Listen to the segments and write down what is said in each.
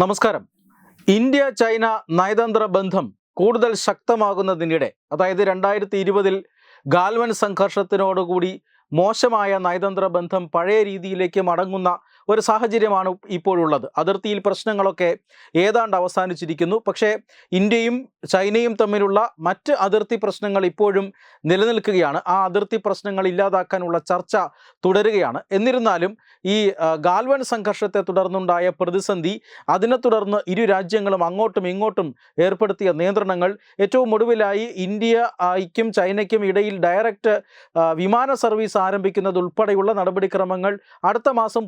നമസ്കാരം. India China നയതന്ത്ര ബന്ധം കൂടുതൽ ശക്തമാകുന്നതിനിടെ അതായത് രണ്ടായിരത്തി ഇരുപതിൽ ഗാൽവൻ സംഘർഷത്തിനോടുകൂടി മോശമായ നയതന്ത്ര ബന്ധം പഴയ രീതിയിലേക്ക് മടങ്ങുന്ന ഒരു സാഹചര്യമാണ് ഇപ്പോഴുള്ളത്. അതിർത്തിയിൽ പ്രശ്നങ്ങളൊക്കെ ഏതാണ്ട് അവസാനിച്ചിരിക്കുന്നു. പക്ഷേ ഇന്ത്യയും ചൈനയും തമ്മിലുള്ള മറ്റ് അതിർത്തി പ്രശ്നങ്ങൾ ഇപ്പോഴും നിലനിൽക്കുകയാണ്. ആ അതിർത്തി പ്രശ്നങ്ങൾ ഇല്ലാതാക്കാനുള്ള ചർച്ച തുടരുകയാണ്. എന്നിരുന്നാലും ഈ ഗാൽവൻ സംഘർഷത്തെ തുടർന്നുണ്ടായ പ്രതിസന്ധി അതിനെ തുടർന്ന് ഇരു രാജ്യങ്ങളും അങ്ങോട്ടും ഇങ്ങോട്ടും ഏർപ്പെടുത്തിയ നിയന്ത്രണങ്ങൾ ഏറ്റവും ഒടുവിലായി ഇന്ത്യ ഇന്ത്യയ്ക്കും ചൈനയ്ക്കും ഇടയിൽ ഡയറക്റ്റ് വിമാന സർവീസ് ആരംഭിക്കുന്നത് ഉൾപ്പെടെയുള്ള നടപടിക്രമങ്ങൾ അടുത്ത മാസം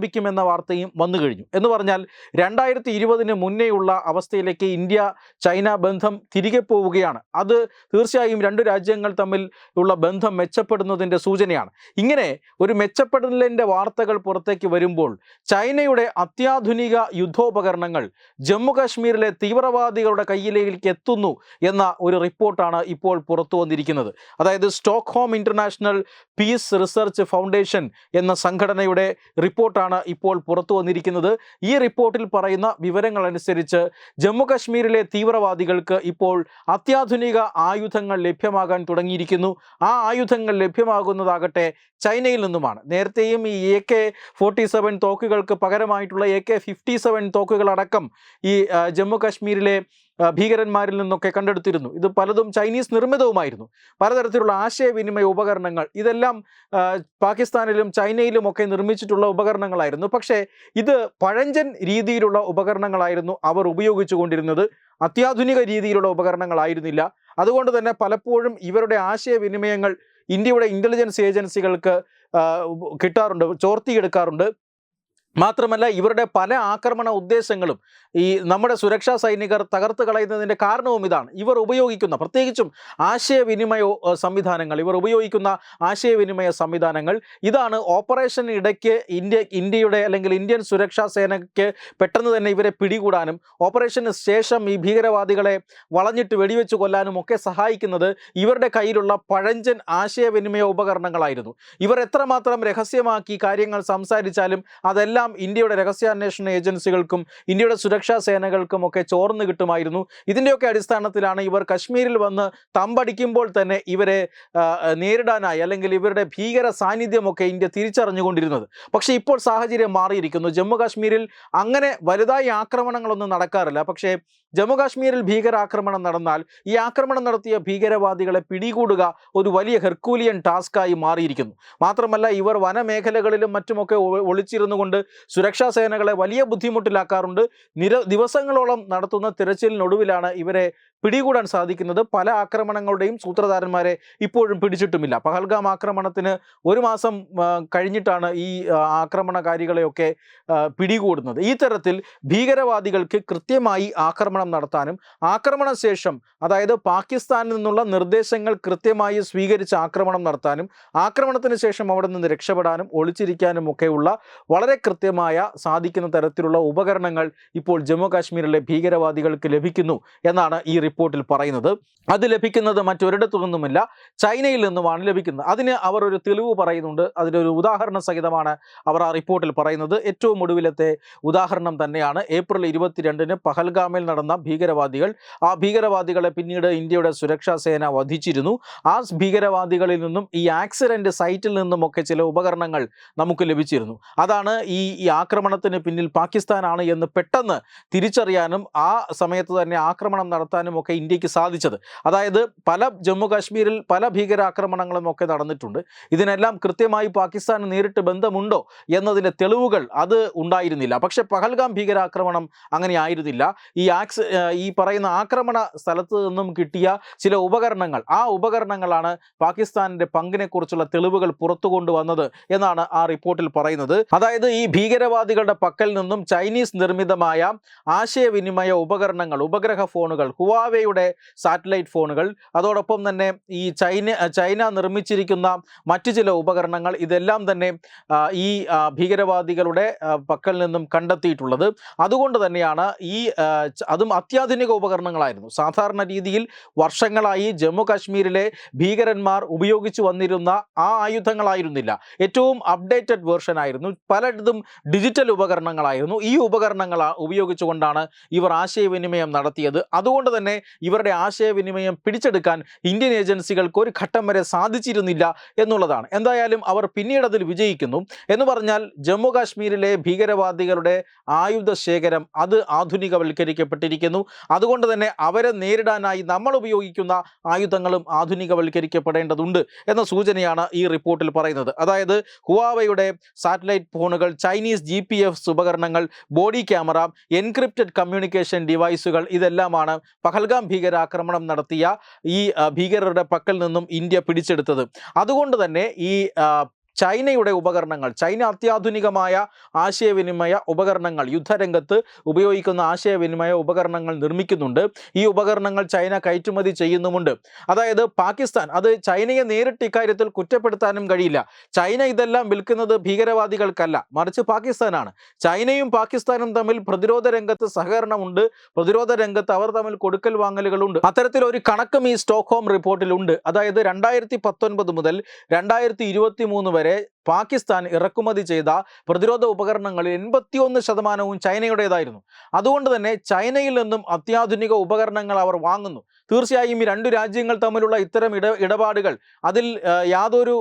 പുനരാരംഭിക്കുമെന്ന വാർത്തയും വന്നു കഴിഞ്ഞു. എന്ന് പറഞ്ഞാൽ രണ്ടായിരത്തി ഇരുപതിന് മുന്നേയുള്ള അവസ്ഥയിലേക്ക് ഇന്ത്യ ചൈന ബന്ധം തിരികെ പോവുകയാണ്. അത് തീർച്ചയായും രണ്ട് രാജ്യങ്ങൾ തമ്മിൽ ഉള്ള ബന്ധം മെച്ചപ്പെടുന്നതിന്റെ സൂചനയാണ്. ഇങ്ങനെ ഒരു മെച്ചപ്പെടലിന്റെ വാർത്തകൾ പുറത്തേക്ക് വരുമ്പോൾ ചൈനയുടെ അത്യാധുനിക യുദ്ധോപകരണങ്ങൾ ജമ്മു കാശ്മീരിലെ തീവ്രവാദികളുടെ കയ്യിലേക്ക് എത്തുന്നു എന്ന ഒരു റിപ്പോർട്ടാണ് ഇപ്പോൾ പുറത്തു വന്നിരിക്കുന്നത്. അതായത് Stockholm international peace research foundation എന്ന സംഘടനയുടെ റിപ്പോർട്ടാണ് ഇപ്പോൾ പുറത്തു വന്നിരിക്കുന്നത്. ഈ റിപ്പോർട്ടിൽ പറയുന്ന വിവരങ്ങൾ അനുസരിച്ച് ജമ്മു കാശ്മീരിലെ തീവ്രവാദികൾക്ക് ഇപ്പോൾ അത്യാധുനിക ആയുധങ്ങൾ ലഭ്യമാകാൻ തുടങ്ങിയിരിക്കുന്നു. ആ ആയുധങ്ങൾ ലഭ്യമാകുന്നതാകട്ടെ ചൈനയിൽ നിന്നുമാണ്. നേരത്തെയും ഈ എ കെ ഫോർട്ടി സെവൻ തോക്കുകൾക്ക് പകരമായിട്ടുള്ള എ കെ ഫിഫ്റ്റി സെവൻ തോക്കുകളടക്കം ഈ ജമ്മുകശ്മീരിലെ ഭീകരന്മാരിൽ നിന്നൊക്കെ കണ്ടെടുത്തിരുന്നു. ഇത് പലതും ചൈനീസ് നിർമ്മിതവുമായിരുന്നു. പലതരത്തിലുള്ള ആശയവിനിമയ ഉപകരണങ്ങൾ ഇതെല്ലാം പാകിസ്ഥാനിലും ചൈനയിലും ഒക്കെ നിർമ്മിച്ചിട്ടുള്ള ഉപകരണങ്ങളായിരുന്നു. പക്ഷേ ഇത് പഴഞ്ചൻ രീതിയിലുള്ള ഉപകരണങ്ങളായിരുന്നു അവർ ഉപയോഗിച്ചു കൊണ്ടിരുന്നത്. അത്യാധുനിക രീതിയിലുള്ള ഉപകരണങ്ങളായിരുന്നില്ല. അതുകൊണ്ട് തന്നെ പലപ്പോഴും ഇവരുടെ ആശയവിനിമയങ്ങൾ ഇന്ത്യയുടെ ഇന്റലിജൻസ് ഏജൻസികൾക്ക് കിട്ടാറുണ്ട് ചോർത്തിയെടുക്കാറുണ്ട്. മാത്രമല്ല ഇവരുടെ പല ആക്രമണ ഉദ്ദേശങ്ങളും ഈ നമ്മുടെ സുരക്ഷാ സൈനികർ തകർത്ത് കളയുന്നതിന്റെ കാരണവും ഇതാണ്. ഇവർ ഉപയോഗിക്കുന്ന പ്രത്യേകിച്ചും ആശയവിനിമയ സംവിധാനങ്ങൾ ഇവർ ഉപയോഗിക്കുന്ന ആശയവിനിമയ സംവിധാനങ്ങൾ ഇതാണ് ഓപ്പറേഷൻ ഇടയ്ക്ക് ഇന്ത്യ ഇന്ത്യയുടെ അല്ലെങ്കിൽ ഇന്ത്യൻ സുരക്ഷാ സേനയ്ക്ക് പെട്ടെന്ന് തന്നെ ഇവരെ പിടികൂടാനും ഓപ്പറേഷന് ശേഷം ഈ ഭീകരവാദികളെ വളഞ്ഞിട്ട് വെടിവെച്ച് കൊല്ലാനും ഒക്കെ സഹായിക്കുന്നത് ഇവരുടെ കയ്യിലുള്ള പഴഞ്ചൻ ആശയവിനിമയ ഉപകരണങ്ങളായിരുന്നു. ഇവർ എത്രമാത്രം രഹസ്യമാക്കി കാര്യങ്ങൾ സംസാരിച്ചാലും അതെല്ലാം ഇന്ത്യയുടെ രഹസ്യാന്വേഷണ ഏജൻസികൾക്കും ഇന്ത്യയുടെ സുരക്ഷാ സേനകൾക്കും ഒക്കെ ചോർന്നു കിട്ടുമായിരുന്നു. ഇതിന്റെയൊക്കെ അടിസ്ഥാനത്തിലാണ് ഇവർ കശ്മീരിൽ വന്ന് തമ്പടിക്കുമ്പോൾ തന്നെ ഇവരെ നേരിടാനായി അല്ലെങ്കിൽ ഇവരുടെ ഭീകര സാന്നിധ്യമൊക്കെ ഇന്ത്യ തിരിച്ചറിഞ്ഞുകൊണ്ടിരുന്നത്. പക്ഷേ ഇപ്പോൾ സാഹചര്യം മാറിയിരിക്കുന്നു. ജമ്മു കാശ്മീരിൽ അങ്ങനെ വലുതായി ആക്രമണങ്ങളൊന്നും നടക്കാറില്ല. പക്ഷേ ജമ്മു കാശ്മീരിൽ ഭീകരാക്രമണം നടന്നാൽ ഈ ആക്രമണം നടത്തിയ ഭീകരവാദികളെ പിടികൂടുക ഒരു വലിയ ഹെർക്കൂലിയൻ ടാസ്ക്കായി മാറിയിരിക്കുന്നു. മാത്രമല്ല ഇവർ വനമേഖലകളിലും മറ്റുമൊക്കെ ഒളിച്ചിരുന്നു കൊണ്ട് സുരക്ഷാ സേനകളെ വലിയ ബുദ്ധിമുട്ടിലാക്കാറുണ്ട്. നിര ദിവസങ്ങളോളം നടത്തുന്ന തിരച്ചിലിനൊടുവിലാണ് ഇവരെ പിടികൂടാൻ സാധിക്കുന്നത്. പല ആക്രമണങ്ങളുടെയും സൂത്രധാരന്മാരെ ഇപ്പോഴും പിടിച്ചിട്ടുമില്ല. പഹൽഗാം ആക്രമണത്തിന് ഒരു മാസം കഴിഞ്ഞിട്ടാണ് ഈ ആക്രമണകാരികളെയൊക്കെ പിടികൂടുന്നത്. ഈ തരത്തിൽ ഭീകരവാദികൾക്ക് കൃത്യമായി ആക്രമണം നടത്താനും ആക്രമണ ശേഷം അതായത് പാകിസ്ഥാനിൽ നിന്നുള്ള നിർദ്ദേശങ്ങൾ കൃത്യമായി സ്വീകരിച്ച് ആക്രമണം നടത്താനും ആക്രമണത്തിന് ശേഷം അവിടെ നിന്ന് രക്ഷപ്പെടാനും ഒളിച്ചിരിക്കാനും ഒക്കെയുള്ള വളരെ കൃത്യമായ സാധിക്കുന്ന തരത്തിലുള്ള ഉപകരണങ്ങൾ ഇപ്പോൾ ജമ്മു കാശ്മീരിലെ ഭീകരവാദികൾക്ക് ലഭിക്കുന്നു എന്നാണ് ഈ റിപ്പോർട്ടിൽ പറയുന്നത്. അത് ലഭിക്കുന്നത് മറ്റൊരിടത്തു നിന്നുമല്ല ചൈനയിൽ നിന്നുമാണ് ലഭിക്കുന്നത്. അതിന് അവർ ഒരു തെളിവ് പറയുന്നുണ്ട്. അതിനൊരു ഉദാഹരണ സഹിതമാണ് അവർ ആ റിപ്പോർട്ടിൽ പറയുന്നത്. ഏറ്റവും ഒടുവിലത്തെ ഉദാഹരണം തന്നെയാണ്. ഏപ്രിൽ ഇരുപത്തിരണ്ടിന് പഹൽഗാമിൽ നടന്ന ഭീകരവാദികൾ. ആ ഭീകരവാദികളെ പിന്നീട് ഇന്ത്യയുടെ സുരക്ഷാ സേന വധിച്ചിരുന്നു. ആ ഭീകരവാദികളിൽ നിന്നും ഈ ആക്സിഡന്റ് സൈറ്റിൽ നിന്നുമൊക്കെ ചില ഉപകരണങ്ങൾ നമുക്ക് ലഭിച്ചിരുന്നു. അതാണ് ഈ ഈ ആക്രമണത്തിന് പിന്നിൽ പാകിസ്ഥാനാണ് എന്ന് പെട്ടെന്ന് തിരിച്ചറിയാനും ആ സമയത്ത് തന്നെ ആക്രമണം നടത്താനും ഒക്കെ ഇന്ത്യയ്ക്ക് സാധിച്ചത്. അതായത് പല ജമ്മു കാശ്മീരിൽ പല ഭീകരാക്രമണങ്ങളും ഒക്കെ നടന്നിട്ടുണ്ട്. ഇതിനെല്ലാം കൃത്യമായി പാകിസ്ഥാന് നേരിട്ട് ബന്ധമുണ്ടോ എന്നതിന്റെ തെളിവുകൾ അത് ഉണ്ടായിരുന്നില്ല. പക്ഷേ പഹൽഗാം ഭീകരാക്രമണം അങ്ങനെ ആയിരുന്നില്ല. ഈ ആക്സ് ഈ പറയുന്ന ആക്രമണ സ്ഥലത്ത് നിന്നും കിട്ടിയ ചില ഉപകരണങ്ങൾ. ആ ഉപകരണങ്ങളാണ് പാകിസ്ഥാനിന്റെ പങ്കിനെക്കുറിച്ചുള്ള തെളിവുകൾ പുറത്തു കൊണ്ടുവന്നത് എന്നാണ് ആ റിപ്പോർട്ടിൽ പറയുന്നത്. അതായത് ഈ ഭീകരവാദികളുടെ പക്കൽ നിന്നും ചൈനീസ് നിർമ്മിതമായ ആശയവിനിമയ ഉപകരണങ്ങൾ ഉപഗ്രഹ ഫോണുകൾ ഹുവാവയുടെ സാറ്റലൈറ്റ് ഫോണുകൾ അതോടൊപ്പം തന്നെ ഈ ചൈന ചൈന നിർമ്മിച്ചിരിക്കുന്ന മറ്റു ചില ഉപകരണങ്ങൾ ഇതെല്ലാം തന്നെ ഈ ഭീകരവാദികളുടെ പക്കൽ നിന്നും കണ്ടെത്തിയിട്ടുള്ളത്. അതുകൊണ്ട് തന്നെയാണ് ഈ ച- അതും അത്യാധുനിക ഉപകരണങ്ങളായിരുന്നു. സാധാരണ രീതിയിൽ വർഷങ്ങളായി ജമ്മു കാശ്മീരിലെ ഭീകരന്മാർ ഉപയോഗിച്ചു വന്നിരുന്ന ആ ആയുധങ്ങളായിരുന്നില്ല. ഏറ്റവും അപ്ഡേറ്റഡ് വേർഷൻ ആയിരുന്നു. പലയിടത്തും ഡിജിറ്റൽ ഉപകരണങ്ങളായിരുന്നു. ഈ ഉപകരണങ്ങൾ ഉപയോഗിച്ചുകൊണ്ടാണ് ഇവർ ആശയവിനിമയം നടത്തിയത്. അതുകൊണ്ട് തന്നെ ഇവരുടെ ആശയവിനിമയം പിടിച്ചെടുക്കാൻ ഇന്ത്യൻ ഏജൻസികൾക്ക് ഒരു ഘട്ടം വരെ സാധിച്ചിരുന്നില്ല എന്നുള്ളതാണ്. എന്തായാലും അവർ പിന്നീട് അതിൽ വിജയിക്കുന്നു. എന്ന് പറഞ്ഞാൽ ജമ്മു കാശ്മീരിലെ ഭീകരവാദികളുടെ ആയുധ ശേഖരം അത് ആധുനികവൽക്കരിക്കപ്പെട്ടിരിക്കുന്നു. അതുകൊണ്ട് തന്നെ അവരെ നേരിടാനായി നമ്മൾ ഉപയോഗിക്കുന്ന ആയുധങ്ങളും ആധുനികവൽക്കരിക്കപ്പെടേണ്ടതുണ്ട് എന്ന സൂചനയാണ് ഈ റിപ്പോർട്ടിൽ പറയുന്നത്. അതായത് ഹുവാവയുടെ സാറ്റലൈറ്റ് ഫോണുകൾ ചൈനീസ് ജി പി എഫ് ഉപകരണങ്ങൾ ബോഡി ക്യാമറ എൻക്രിപ്റ്റഡ് കമ്മ്യൂണിക്കേഷൻ ഡിവൈസുകൾ ഇതെല്ലാമാണ് പഹൽഗാം ഭീകരാക്രമണം നടത്തിയ ഈ ഭീകരരുടെ പക്കൽ നിന്നും ഇന്ത്യ പിടിച്ചെടുത്തത്. അതുകൊണ്ട് തന്നെ ഈ ചൈനയുടെ ഉപകരണങ്ങൾ ചൈന അത്യാധുനികമായ ആശയവിനിമയ ഉപകരണങ്ങൾ യുദ്ധരംഗത്ത് ഉപയോഗിക്കുന്ന ആശയവിനിമയ ഉപകരണങ്ങൾ നിർമ്മിക്കുന്നുണ്ട്. ഈ ഉപകരണങ്ങൾ ചൈന കയറ്റുമതി ചെയ്യുന്നുമുണ്ട്. അതായത് പാകിസ്ഥാൻ അത് ചൈനയെ നേരിട്ട് ഇക്കാര്യത്തിൽ കുറ്റപ്പെടുത്താനും കഴിയില്ല. ചൈന ഇതെല്ലാം വിൽക്കുന്നത് ഭീകരവാദികൾക്കല്ല മറിച്ച് പാകിസ്ഥാനാണ്. ചൈനയും പാകിസ്ഥാനും തമ്മിൽ പ്രതിരോധ രംഗത്ത് സഹകരണമുണ്ട്. പ്രതിരോധ രംഗത്ത് അവർ തമ്മിൽ കൊടുക്കൽ വാങ്ങലുകളുണ്ട്. അത്തരത്തിൽ ഒരു കണക്കും ഈ സ്റ്റോക്ക്ഹോം റിപ്പോർട്ടിലുണ്ട്. അതായത് രണ്ടായിരത്തി പത്തൊൻപത് മുതൽ രണ്ടായിരത്തി ഇരുപത്തി മൂന്ന് വരെ പാകിസ്ഥാൻ ഇറക്കുമതി ചെയ്ത പ്രതിരോധ ഉപകരണങ്ങളിൽ എൺപത്തിയൊന്ന് ശതമാനവും ചൈനയുടേതായിരുന്നു. അതുകൊണ്ട് തന്നെ ചൈനയിൽ നിന്നും അത്യാധുനിക ഉപകരണങ്ങൾ അവർ വാങ്ങുന്നു. തീർച്ചയായും ഈ രണ്ടു രാജ്യങ്ങൾ തമ്മിലുള്ള ഇത്തരം ഇട ഇടപാടുകൾ അതിൽ യാതൊരു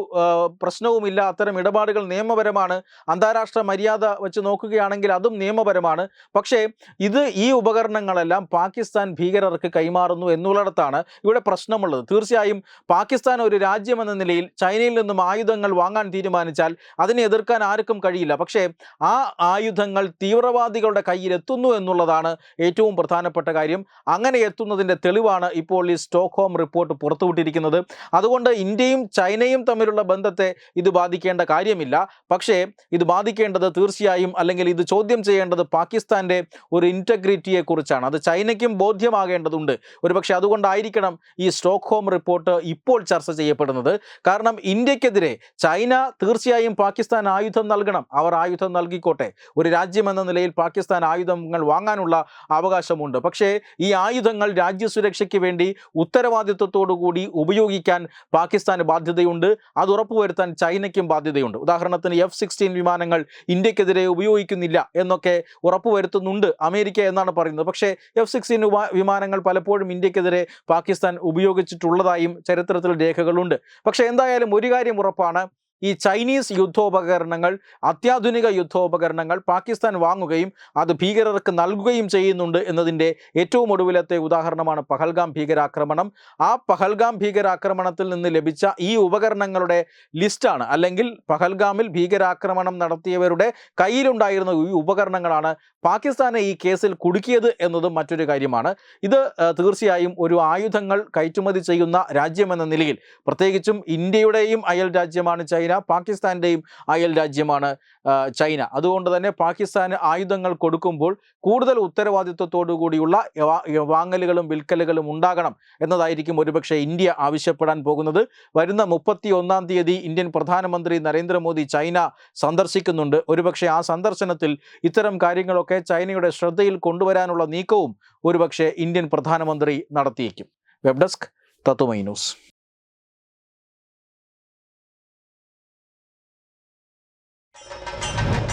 പ്രശ്നവുമില്ല. അത്തരം ഇടപാടുകൾ നിയമപരമാണ്. അന്താരാഷ്ട്ര മര്യാദ വെച്ച് നോക്കുകയാണെങ്കിൽ അതും നിയമപരമാണ്. പക്ഷേ ഇത് ഈ ഉപകരണങ്ങളെല്ലാം പാകിസ്ഥാൻ ഭീകരർക്ക് കൈമാറുന്നു എന്നുള്ളിടത്താണ് ഇവിടെ പ്രശ്നമുള്ളത്. തീർച്ചയായും പാകിസ്ഥാൻ ഒരു രാജ്യമെന്ന നിലയിൽ ചൈനയിൽ നിന്നും ആയുധങ്ങൾ വാങ്ങാൻ തീരുമാനിച്ചാൽ അതിനെ എതിർക്കാൻ ആർക്കും കഴിയില്ല. പക്ഷേ ആ ആയുധങ്ങൾ തീവ്രവാദികളുടെ കയ്യിൽ എത്തുന്നു എന്നുള്ളതാണ് ഏറ്റവും പ്രധാനപ്പെട്ട കാര്യം. അങ്ങനെ എത്തുന്നതിന്റെ തെളിവാണ് ഇപ്പോൾ ഈ സ്റ്റോക്ക്ഹോം റിപ്പോർട്ട് പുറത്തുവിട്ടിരിക്കുന്നത്. അതുകൊണ്ട് ഇന്ത്യയും ചൈനയും തമ്മിലുള്ള ബന്ധത്തെ ഇത് ബാധിക്കേണ്ട കാര്യമില്ല. പക്ഷേ ഇത് ബാധിക്കേണ്ടത് തീർച്ചയായും അല്ലെങ്കിൽ ഇത് ചോദ്യം ചെയ്യേണ്ടത് പാകിസ്ഥാന്റെ ഒരു ഇന്റഗ്രിറ്റിയെക്കുറിച്ചാണ്. അത് ചൈനയ്ക്കും ബോധ്യമാകേണ്ടതുണ്ട്. ഒരുപക്ഷെ അതുകൊണ്ടായിരിക്കണം ഈ സ്റ്റോക്ക്ഹോം റിപ്പോർട്ട് ഇപ്പോൾ ചർച്ച ചെയ്യപ്പെടുന്നത്. കാരണം ഇന്ത്യക്കെതിരെ ചൈന തീർച്ചയായും പാകിസ്ഥാൻ ആയുധം നൽകണം. അവർ ആയുധം നൽകിക്കോട്ടെ. ഒരു രാജ്യമെന്ന നിലയിൽ പാകിസ്ഥാൻ ആയുധങ്ങൾ വാങ്ങാനുള്ള അവകാശമുണ്ട്. പക്ഷേ ഈ ആയുധങ്ങൾ രാജ്യസുരക്ഷയ്ക്ക് വേണ്ടി ഉത്തരവാദിത്വത്തോടു കൂടി ഉപയോഗിക്കാൻ പാകിസ്ഥാന് ബാധ്യതയുണ്ട്. അത് ഉറപ്പുവരുത്താൻ ചൈനയ്ക്കും ബാധ്യതയുണ്ട്. ഉദാഹരണത്തിന് എഫ് സിക്സ്റ്റീൻ വിമാനങ്ങൾ ഇന്ത്യക്കെതിരെ ഉപയോഗിക്കുന്നില്ല എന്നൊക്കെ ഉറപ്പുവരുത്തുന്നുണ്ട് അമേരിക്ക എന്നാണ് പറയുന്നത്. പക്ഷേ എഫ് സിക്സ്റ്റീൻ വിമാനങ്ങൾ പലപ്പോഴും ഇന്ത്യക്കെതിരെ പാകിസ്ഥാൻ ഉപയോഗിച്ചിട്ടുള്ളതായും ചരിത്രത്തിൽ രേഖകളുണ്ട്. പക്ഷേ എന്തായാലും ഒരു കാര്യം ഉറപ്പാണ്. ഈ ചൈനീസ് യുദ്ധോപകരണങ്ങൾ അത്യാധുനിക യുദ്ധോപകരണങ്ങൾ പാകിസ്ഥാൻ വാങ്ങുകയും അത് ഭീകരർക്ക് നൽകുകയും ചെയ്യുന്നുണ്ട് എന്നതിന്റെ ഏറ്റവും ഒടുവിലത്തെ ഉദാഹരണമാണ് പഹൽഗാം ഭീകരാക്രമണം. ആ പഹൽഗാം ഭീകരാക്രമണത്തിൽ നിന്ന് ലഭിച്ച ഈ ഉപകരണങ്ങളുടെ ലിസ്റ്റാണ്. അല്ലെങ്കിൽ പഹൽഗാമിൽ ഭീകരാക്രമണം നടത്തിയവരുടെ കയ്യിലുണ്ടായിരുന്ന ഈ ഉപകരണങ്ങളാണ് പാകിസ്ഥാനെ ഈ കേസിൽ കുടുക്കിയത് എന്നതും മറ്റൊരു കാര്യമാണ്. ഇത് തീർച്ചയായും ഒരു ആയുധങ്ങൾ കയറ്റുമതി ചെയ്യുന്ന രാജ്യമെന്ന നിലയിൽ. പ്രത്യേകിച്ചും ഇന്ത്യയുടെയും അയൽ രാജ്യമാണ് ചൈന. പാകിസ്ഥാന്റെയും അയൽ രാജ്യമാണ് ചൈന. അതുകൊണ്ട് തന്നെ പാകിസ്ഥാന് ആയുധങ്ങൾ കൊടുക്കുമ്പോൾ കൂടുതൽ ഉത്തരവാദിത്വത്തോടു കൂടിയുള്ള വാങ്ങലുകളും വിൽക്കലുകളും ഉണ്ടാകണം എന്നതായിരിക്കും ഒരുപക്ഷെ ഇന്ത്യ ആവശ്യപ്പെടാൻ പോകുന്നത്. വരുന്ന മുപ്പത്തി ഒന്നാം തീയതി ഇന്ത്യൻ പ്രധാനമന്ത്രി നരേന്ദ്രമോദി ചൈന സന്ദർശിക്കുന്നുണ്ട്. ഒരുപക്ഷെ ആ സന്ദർശനത്തിൽ ഇത്തരം കാര്യങ്ങളൊക്കെ ചൈനയുടെ ശ്രദ്ധയിൽ കൊണ്ടുവരാനുള്ള നീക്കവും ഒരുപക്ഷെ ഇന്ത്യൻ പ്രധാനമന്ത്രി നടത്തിയേക്കും. Web desk Tatwamayi news.